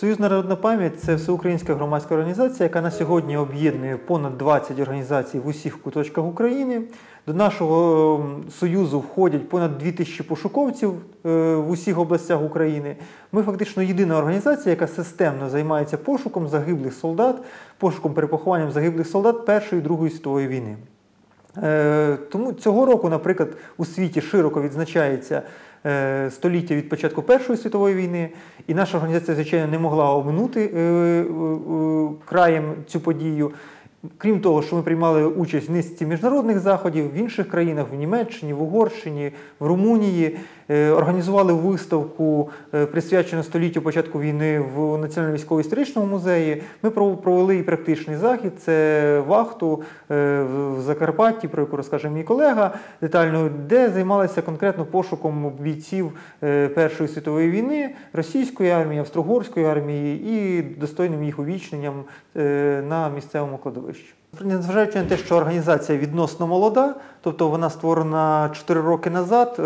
Союз Народна пам'ять це всеукраїнська громадська організація, яка на сьогодні об'єднує понад 20 організацій в усіх куточках України. До нашого союзу входять понад 2000 пошуковців е, в усіх областях України. Ми фактично єдина організація, яка системно займається пошуком загиблих солдат, пошуком перепохованням загиблих солдат Першої і Другої світової війни. Е, Тому цього року, наприклад, у світі широко відзначається століття від початку Першої світової війни, і наша організація, звичайно, не могла оминути е, е, е, краєм цю подію. Крім того, що ми приймали участь в низці міжнародних заходів в інших країнах, в Німеччині, в Угорщині, в Румунії, е, організували виставку, е, присвячену століттю початку війни в Національному військово-історичному музеї. Ми пров- провели і практичний захід. Це вахту е, в Закарпатті, про яку розкаже мій колега детально, де займалися конкретно пошуком бійців е, Першої світової війни, російської армії, австро-угорської армії і достойним їх увічненням е, на місцевому кладовищі. Незважаючи на те, що організація відносно молода, тобто вона створена 4 роки назад, е,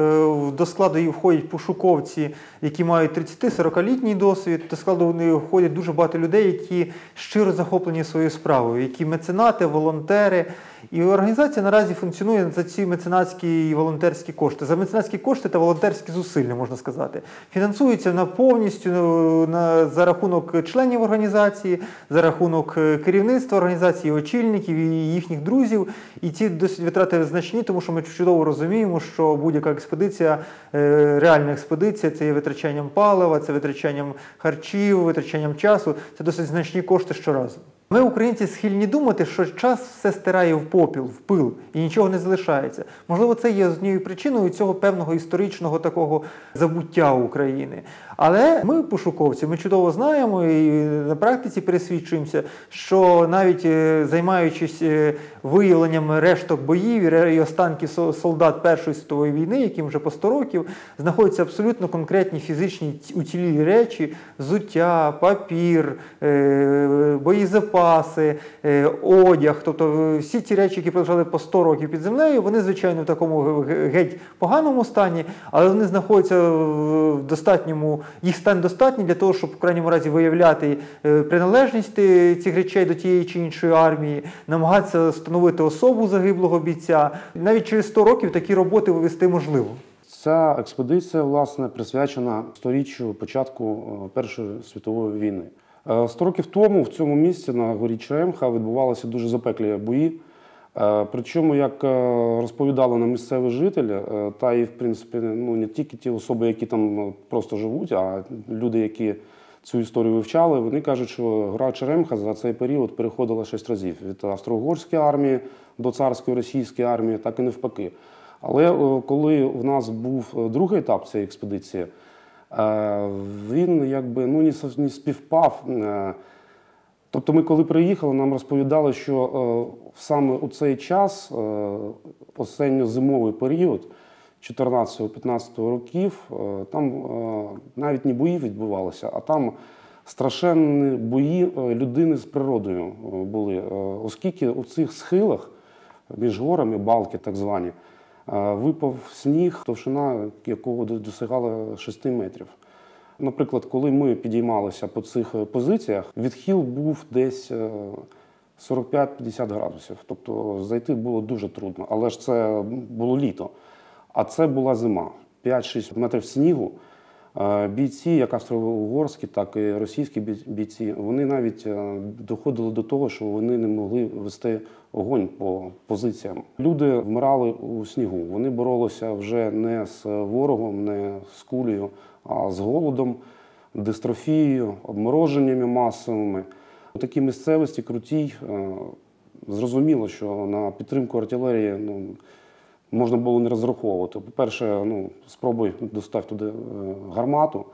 до складу її входять пошуковці, які мають 30-40-літній досвід. До складу вони входять дуже багато людей, які щиро захоплені своєю справою, які меценати, волонтери. І організація наразі функціонує за ці меценатські і волонтерські кошти. За меценатські кошти та волонтерські зусилля, можна сказати. Фінансується на повністю е, на, за рахунок членів організації, за рахунок е, керівництва організації, очільників і їхніх друзів. І ці досить витрати значні, тому що ми чудово розуміємо, що будь-яка експедиція, е, реальна експедиція, це є витрачанням палива, це витрачанням харчів, витрачанням часу. Це досить значні кошти щоразу. Ми, українці, схильні думати, що час все стирає в попіл, в пил і нічого не залишається. Можливо, це є однією причиною цього певного історичного такого забуття України. Але ми, пошуковці, ми чудово знаємо і на практиці пересвідчуємося, що навіть е, займаючись е, виявленням решток боїв і останків солдат Першої світової війни, яким вже по 100 років, знаходяться абсолютно конкретні фізичні ці- уцілілі речі, взуття, папір, е, боєзапаси, е, одяг. Тобто е, всі ті речі, які пролежали по 100 років під землею, вони, звичайно, в такому геть поганому стані, але вони знаходяться в достатньому, їх стан достатній для того, щоб в крайньому разі виявляти е, приналежність цих речей до тієї чи іншої армії, намагатися встановити особу загиблого бійця. Навіть через 100 років такі роботи вивести можливо. Ця експедиція, власне, присвячена сторіччю початку Першої світової війни. Е, Сто років тому в цьому місці на горі Черемха відбувалися дуже запеклі бої. Е, Причому, як е, розповідали нам місцеві жителі, та і в принципі ну не тільки ті особи, які там просто живуть, а люди, які цю історію вивчали, вони кажуть, що гора Черемха за цей період переходила шість разів від австро-угорської армії до царської російської армії, так і навпаки. Але коли в нас був другий етап цієї експедиції, він якби ну, не співпав. е, Тобто, ми, коли приїхали, нам розповідали, що е, саме у цей час, е, осінньо-зимовий період 14-15 років, е, там е, навіть не бої відбувалися, а там страшенні бої е, людини з природою е, були. Е, Оскільки у цих схилах між горами, балки так звані, е, випав сніг, товщина якого досягала 6 метрів. Наприклад, коли ми підіймалися по цих е, позиціях, відхил був десь е, 45-50 градусів. Тобто зайти було дуже трудно, але ж це було літо. А це була зима. 5-6 метрів снігу. Бійці, як австро-угорські, так і російські бійці, вони навіть е, доходили до того, що вони не могли вести огонь по позиціям. Люди вмирали у снігу. Вони боролися вже не з ворогом, не з кулею, а з голодом, дистрофією, обмороженнями масовими. У такій місцевості крутій е, зрозуміло, що на підтримку артилерії ну, можна було не розраховувати. По-перше, ну, спробуй достати туди е, гармату.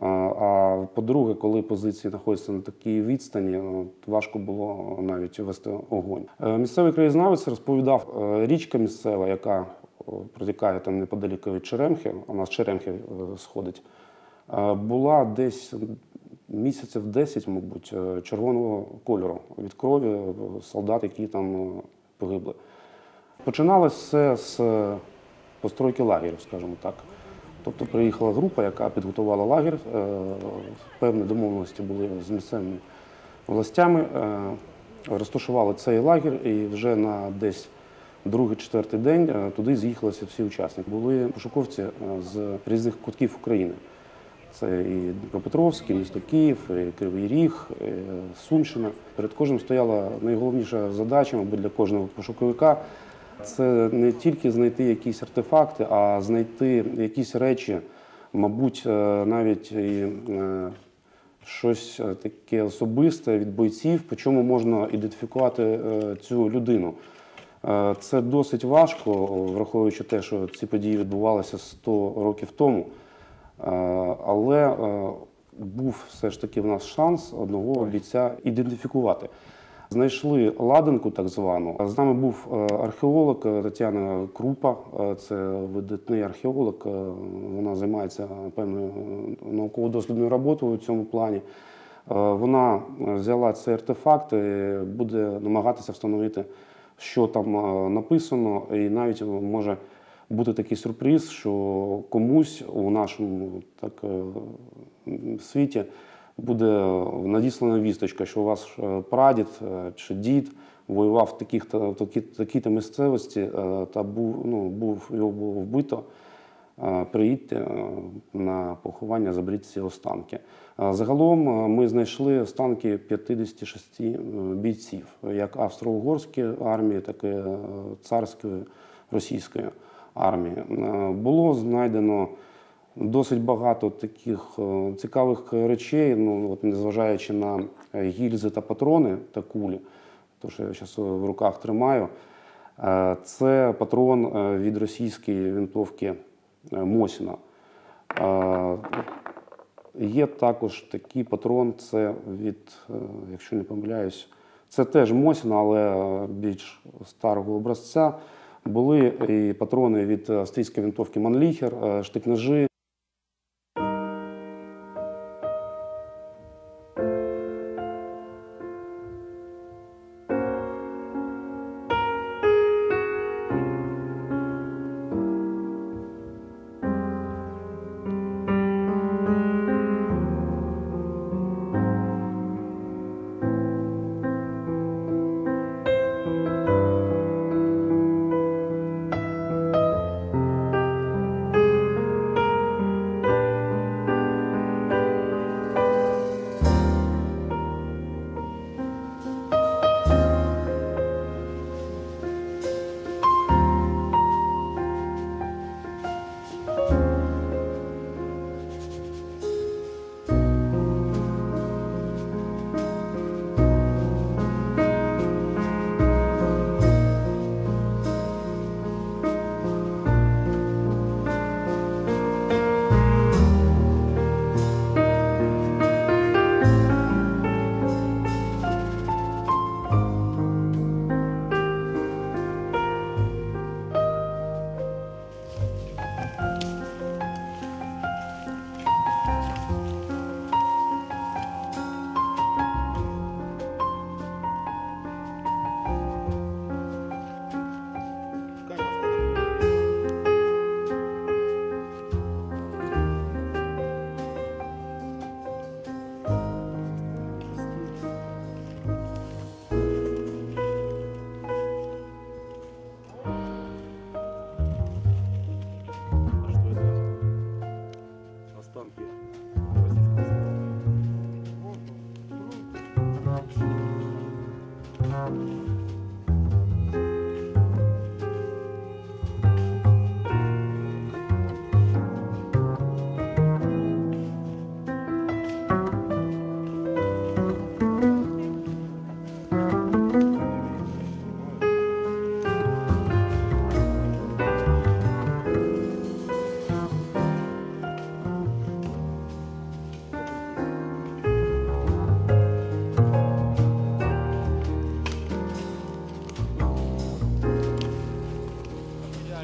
А, А по-друге, коли позиції знаходяться на такій відстані, е, важко було навіть вести огонь. Е, Місцевий краєзнавець розповідав, е, річка місцева, яка протікає там неподалік від Черемхи, вона з Черемхи е, сходить, е, була десь місяців 10, мабуть, е, червоного кольору від крові е, солдат, які там е, погибли. Починалося все з е, постройки лагерів, скажімо так. Тобто приїхала група, яка підготувала лагер. Е, Певні домовленості були з місцевими властями. Е, Розташували цей лагер і вже на десь другий-четвертий день туди з'їхалися всі учасники. Були пошуковці з різних кутків України. Це і Дніпропетровський, місто Київ, і Кривий Ріг, і Сумщина. Перед кожним стояла найголовніша задача, мабуть, для кожного пошуковика. Це не тільки знайти якісь артефакти, а знайти якісь речі, мабуть, е, навіть і е, щось е, таке особисте від бойців, по чому можна ідентифікувати цю людину. Це досить важко, враховуючи те, що ці події відбувалися 100 років тому. Але був все ж таки в нас шанс одного бійця ідентифікувати. Знайшли ладанку, так звану. З нами був е, археолог е, Тетяна Крупа. Е, Це видатний археолог. Вона займається певною науково-дослідною роботою у цьому плані. Вона взяла цей артефакт і буде намагатися встановити, що там написано, і навіть може бути такий сюрприз, що комусь у нашому так, світі буде надіслана вісточка, що у вас е, прадід е, чи дід воював в таких в такі, такій-то місцевості е, та був, ну, був, його було вбито. Приїдьте на поховання, заберіть ці останки. Загалом ми знайшли останки 56 е, бійців, як австро-угорської армії, так і царської російської армії. Було знайдено досить багато таких е, цікавих речей, ну, от, незважаючи на е, гільзи та патрони та кулі, то що я зараз в руках тримаю. Е, Це патрон е, від російської винтовки е, Мосіна. Е, Є також такий патрон, це від, е, якщо не помиляюсь, це теж Мосіна, але е, більш старого образця. Були і патрони від австрійської винтовки Манліхер,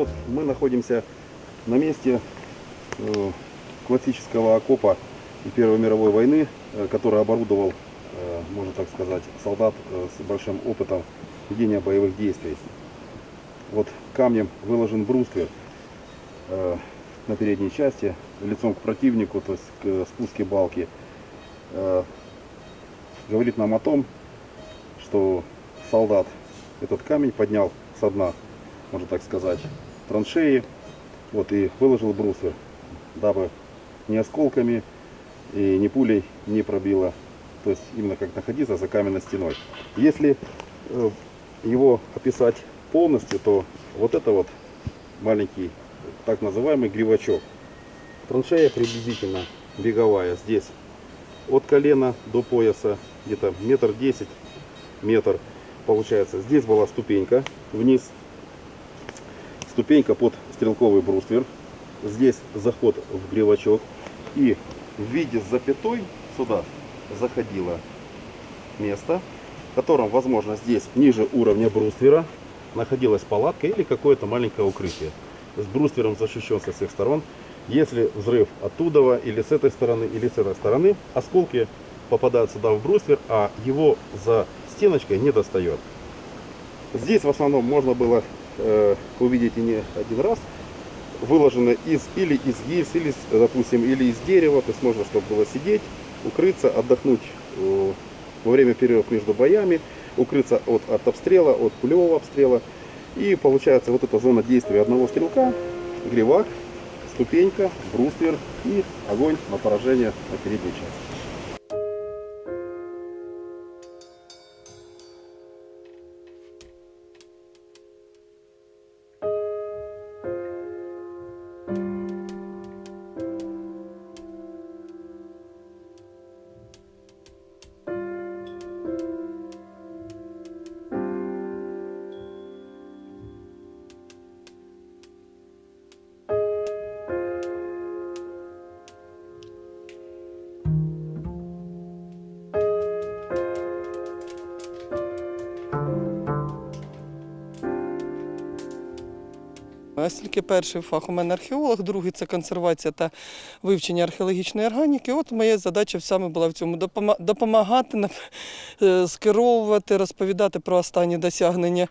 е, штик-ножі. находимся на месте э, классического окопа Первой мировой войны, э, который оборудовал, э, можно так сказать, солдат с большим опытом ведения боевых действий. Вот камнем выложен бруствер на передней части, лицом к противнику, то есть к спуске балки. Говорит нам о том, что солдат этот камень поднял со дна, можно так сказать, траншеи, вот и выложил бруствер, дабы ни осколками и ни пулей не пробило, то есть именно как находиться за каменной стеной. Если э, его описать полностью, то вот это вот маленький так называемый гривачок. Траншея приблизительно беговая здесь от колена до пояса где-то метр десять, метр получается. Здесь была ступенька вниз, ступенька под стрелковый бруствер. Здесь заход в гривачок. И в виде запятой сюда заходило место, в котором, возможно, здесь ниже уровня бруствера находилась палатка или какое-то маленькое укрытие. С бруствером защищен со всех сторон. Если взрыв оттуда, или с этой стороны, или с этой стороны, осколки попадают сюда в бруствер, а его за стеночкой не достает. Здесь в основном можно было э, увидеть и не один раз, выложено из или из гильз, или, допустим, или из дерева, то есть можно, чтобы было сидеть, укрыться, отдохнуть э, во время перерывов между боями, укрыться от, от обстрела, от пулевого обстрела. И получается вот эта зона действия одного стрелка, гривак, ступенька, бруствер и огонь на поражение на передней части. Оскільки перший фах у мене археолог, другий це консервація та вивчення археологічної органіки. От моя задача саме була в цьому допомагати, е, скеровувати, розповідати про останні досягнення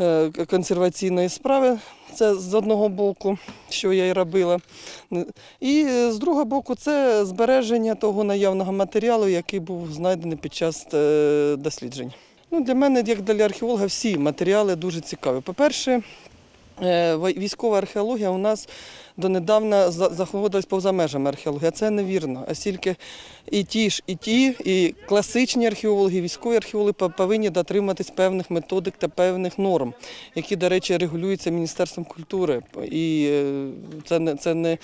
е, консерваційної справи. Це з одного боку, що я і робила. І е, з другого боку, це збереження того наявного матеріалу, який був знайдений під час досліджень. Ну, для мене, як для археолога, всі матеріали дуже цікаві. По-перше, Військова археологія у нас донедавна за- знаходилась поза межами археології. Це невірно. Оскільки і ті ж, і ті, і класичні археологи, і військові археологи повинні дотриматись певних методик та певних норм, які, до речі, регулюються Міністерством культури. І е, це не, це не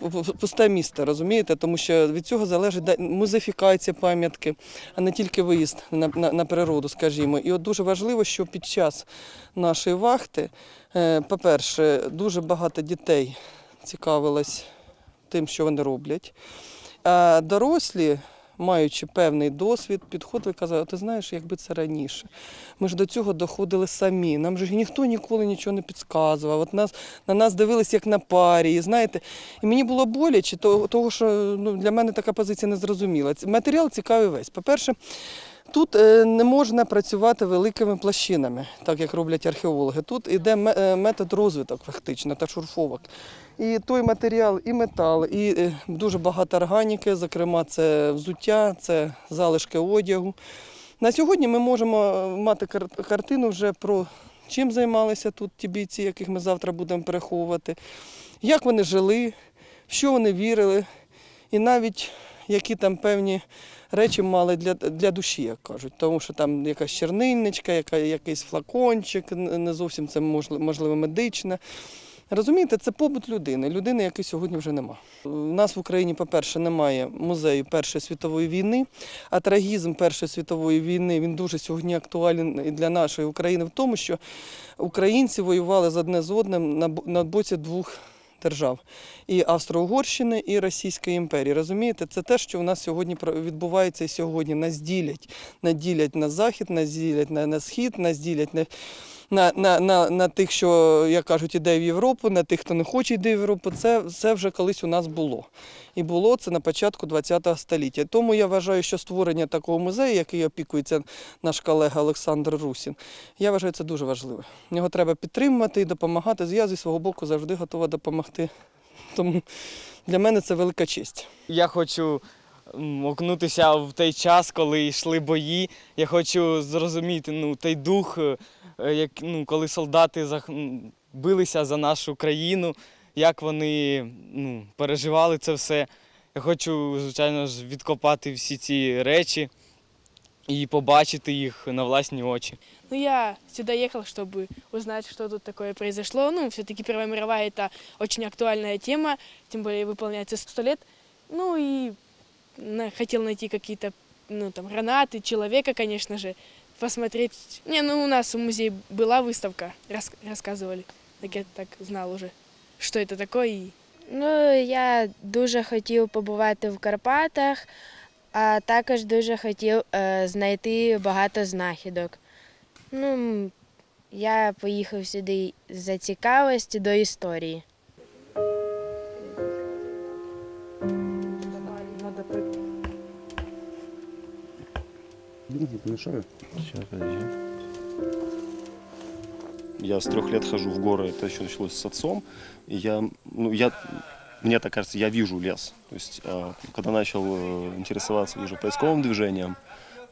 пу- пу- пусте місце, розумієте? Тому що від цього залежить музифікація пам'ятки, а не тільки виїзд на, на, на природу, скажімо. І от дуже важливо, що під час нашої вахти, е, по-перше, дуже багато дітей цікавилось тим, що вони роблять. А дорослі, маючи певний досвід, підходили і казали, ти знаєш, якби це раніше. Ми ж до цього доходили самі. Нам ж ніхто ніколи нічого не підказував. От нас, на нас дивились як на парі. І, знаєте, і мені було боляче, того, що ну, для мене така позиція не зрозуміла. Матеріал цікавий весь. По-перше, Тут е, не можна працювати великими площинами, так як роблять археологи. Тут іде е, метод розвиток фактично та шурфовок. І той матеріал, і метал, і е, дуже багато органіки, зокрема, це взуття, це залишки одягу. На сьогодні ми можемо мати картину вже про чим займалися тут ті бійці, яких ми завтра будемо переховувати, як вони жили, в що вони вірили, і навіть які там певні речі мали для, для душі, як кажуть. Тому що там якась чернильничка, яка, якийсь флакончик, не зовсім це можливо, медичне. Розумієте, це побут людини, людини, якої сьогодні вже нема. У нас в Україні, по-перше, немає музею Першої світової війни, а трагізм Першої світової війни він дуже сьогодні актуален і для нашої України в тому, що українці воювали з одне з одним на боці двох держав і Австро-Угорщини, і Російської імперії. Розумієте, це те, що у нас сьогодні відбувається і сьогодні. Нас ділять, нас ділять на захід, нас ділять на, схід, нас ділять на на, на, на, на тих, що, як кажуть, іде в Європу, на тих, хто не хоче йти в Європу, це все вже колись у нас було. І було це на початку ХХ століття. Тому я вважаю, що створення такого музею, який опікується наш колега Олександр Русін, я вважаю, це дуже важливо. Його треба підтримувати і допомагати. Я зі свого боку завжди готова допомогти. Тому для мене це велика честь. Я хочу м, окунутися в той час, коли йшли бої. Я хочу зрозуміти ну, той дух, е, як, ну, коли солдати зах- м, билися за нашу країну, як вони ну, переживали це все. Я хочу, звичайно ж, відкопати всі ці речі і побачити їх на власні очі. Ну, я сюда ехал, чтобы узнать, что тут такое произошло. Ну, все-таки Первая мировая – это очень актуальная тема, тем более выполняется сто лет. Ну, и на- хотел найти какие-то, ну, там, гранаты, человека, конечно же, посмотреть. Не, ну, у нас в музее была выставка, рас- рассказывали. Так я так знал уже, что это такое. И Ну, я дуже хотів побувати в Карпатах, а також дуже хотів е, знайти багато знахідок. Ну, м, я поїхав сюди за цікавості до історії. Не помішаю. Сейчас, подожди. Я с трех лет хожу в горы, это еще началось с отцом. И я, ну, я, мне так кажется, я вижу лес. То есть, э, когда начал э, интересоваться уже поисковым движением,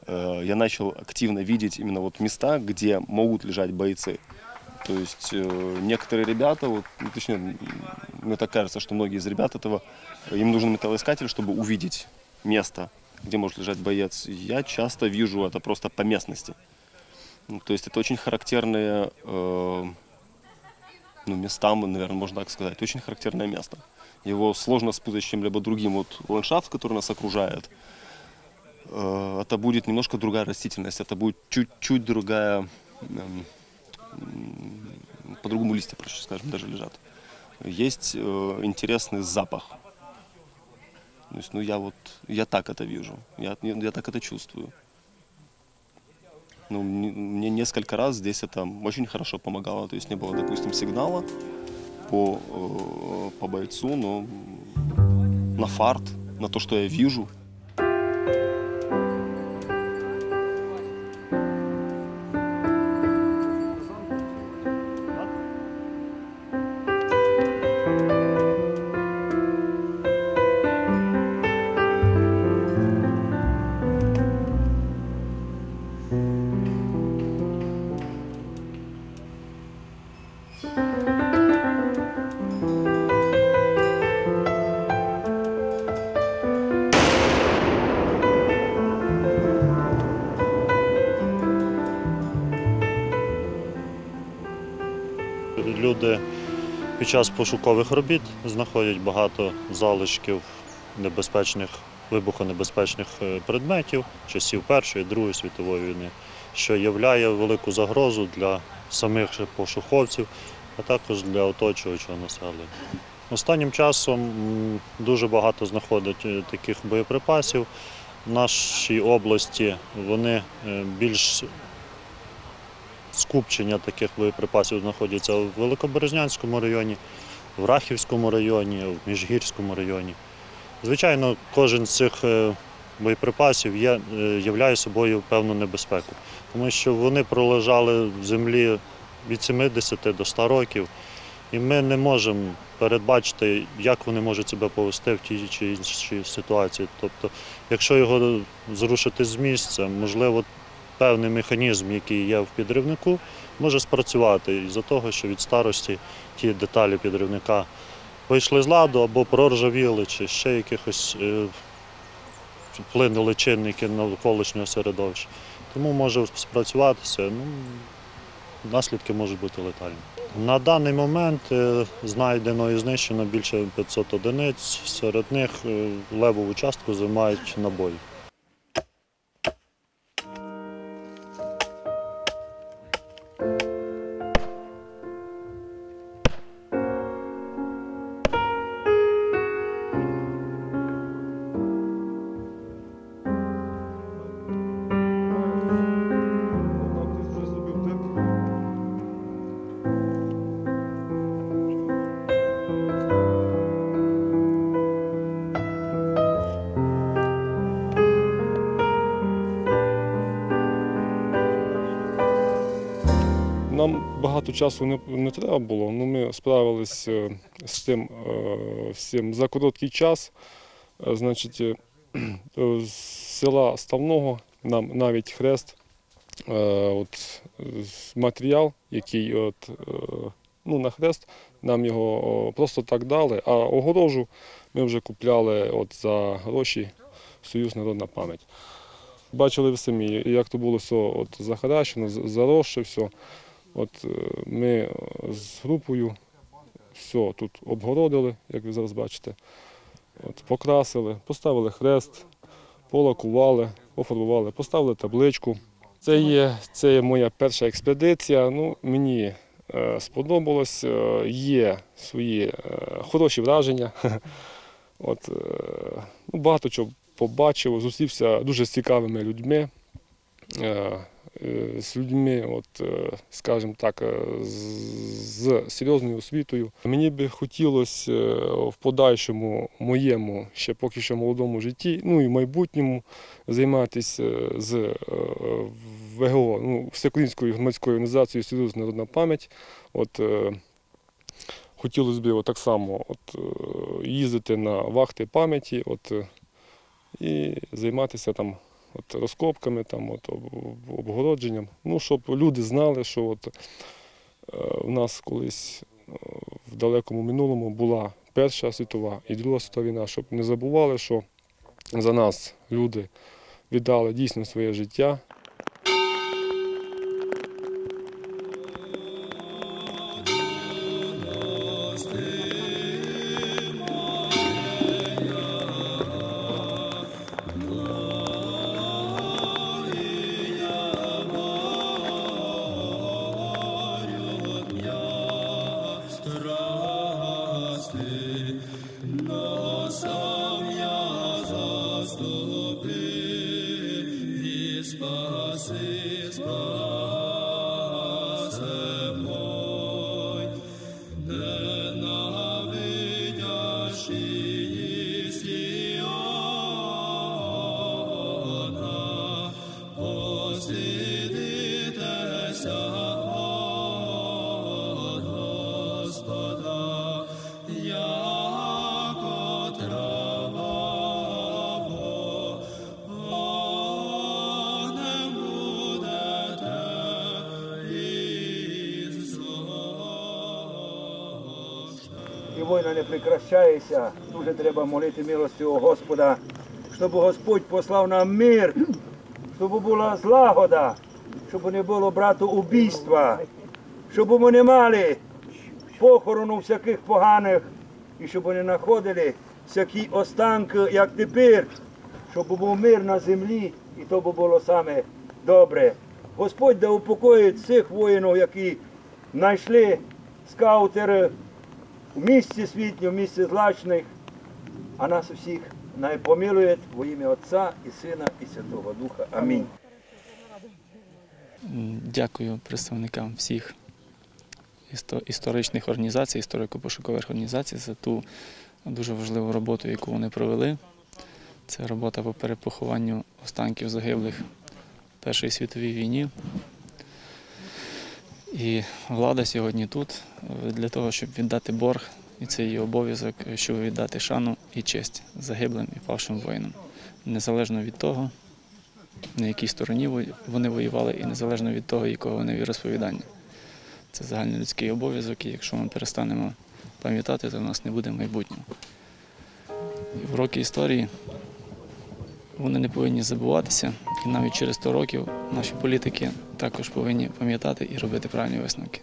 э, я начал активно видеть именно вот места, где могут лежать бойцы. То есть э, некоторые ребята, вот, ну, точнее, м, мне так кажется, что многие из ребят этого, им нужен металлоискатель, чтобы увидеть место, где может лежать боец. Я часто вижу это просто по местности. Ну, то есть это очень характерные э, ну, места, наверное, можно так сказать. Очень характерное место. Его сложно спутать с чем-либо другим. Вот ландшафт, который нас окружает, э, это будет немножко другая растительность, это будет чуть-чуть другая, м, по-другому листья, проще скажем, даже лежат. Есть э, интересный запах. То есть, ну, я вот, я так это вижу, я, я, я так это чувствую. Ну, мне, мне несколько раз здесь это очень хорошо помогало. То есть не было, допустим, сигнала по, э, по бойцу, но на фарт, на то, что я вижу. під час пошукових робіт знаходять багато залишків небезпечних, вибухонебезпечних е, предметів часів Першої, Другої світової війни, що являє велику загрозу для самих же пошуковців, а також для оточуючого населення. Останнім часом дуже багато знаходять е, таких боєприпасів. В нашій області вони е, більш скупчення таких боєприпасів знаходяться в Великоберезнянському районі, в Рахівському районі, в Міжгірському районі. Звичайно, кожен з цих е, боєприпасів є, е, являє собою певну небезпеку, тому що вони пролежали в землі від 70 до 100 років, і ми не можемо передбачити, як вони можуть себе повести в тій чи іншій ситуації. Тобто, якщо його зрушити з місця, можливо, певний механізм, який є в підривнику, може спрацювати із-за того, що від старості ті деталі підривника вийшли з ладу або проржавіли, чи ще якихось е, вплинули чинники навколишнього середовища. Тому може спрацюватися. Ну, наслідки можуть бути летальні. На даний момент е, знайдено і знищено більше 500 одиниць. Серед них е, левову частку займають набої. Багато часу не, не треба було, але ми справились е, з тим е, всім за короткий час. Е, Значить, з села Ставного нам навіть хрест, от, матеріал, який от, ну, на хрест, нам його просто так дали, а огорожу ми вже купляли от, за гроші Союз Народна пам'ять. Бачили ви самі, як то було все от, захаращено, заросше все. От, е, ми е, з групою все тут обгородили, як ви зараз бачите. От, покрасили, поставили хрест, полакували, пофарбували, поставили табличку. Це є, це є моя перша експедиція. Ну, мені е, сподобалось, є свої хороші враження. От, ну, багато чого побачив, зустрівся дуже з цікавими людьми. З людьми, от, е, скажімо так, е, з- серйозною освітою. Мені би хотілося е, в подальшому моєму ще поки що молодому житті, ну і в майбутньому займатися е, з е, ВГО, ну, Всеукраїнською громадською організацією Союз Народна пам'ять. От, е, хотілося б так само от, е, їздити на вахти пам'яті от, е, і займатися там от, розкопками, там, от, об- обгородженням. Ну, щоб люди знали, що от, е, в нас колись е, в далекому минулому була Перша світова і Друга світова війна, щоб не забували, що за нас люди віддали дійсно своє життя. І війна прекращається. Дуже треба молити милості у Господа, щоб Господь послав нам мир, щоб була злагода, щоб не було брату убійства, щоб ми не мали похорону всяких поганих, і щоб не знаходили всякі останки, як тепер, щоб був мир на землі, і то було саме добре. Господь да упокоїть цих воїнів, які знайшли скаутери в місці світлі, в місці злачних, а нас усіх найпомилує во ім'я Отця і Сина, і Святого Духа. Амінь. Дякую представникам всіх історичних організацій, історико-пошукових організацій за ту дуже важливу роботу, яку вони провели. Це робота по перепохованню останків загиблих в Першій світовій війні. І влада сьогодні тут е, для того, щоб віддати борг, і це її обов'язок, е, щоб віддати шану і честь загиблим і павшим воїнам. Незалежно від того, на якій стороні вони воювали, і незалежно від того, якого вони віросповідання. Це загальнолюдський обов'язок, і якщо ми перестанемо пам'ятати, то в нас не буде майбутнього. І уроки історії вони не повинні забуватися, і навіть через 100 років наші політики також повинні пам'ятати і робити правильні висновки.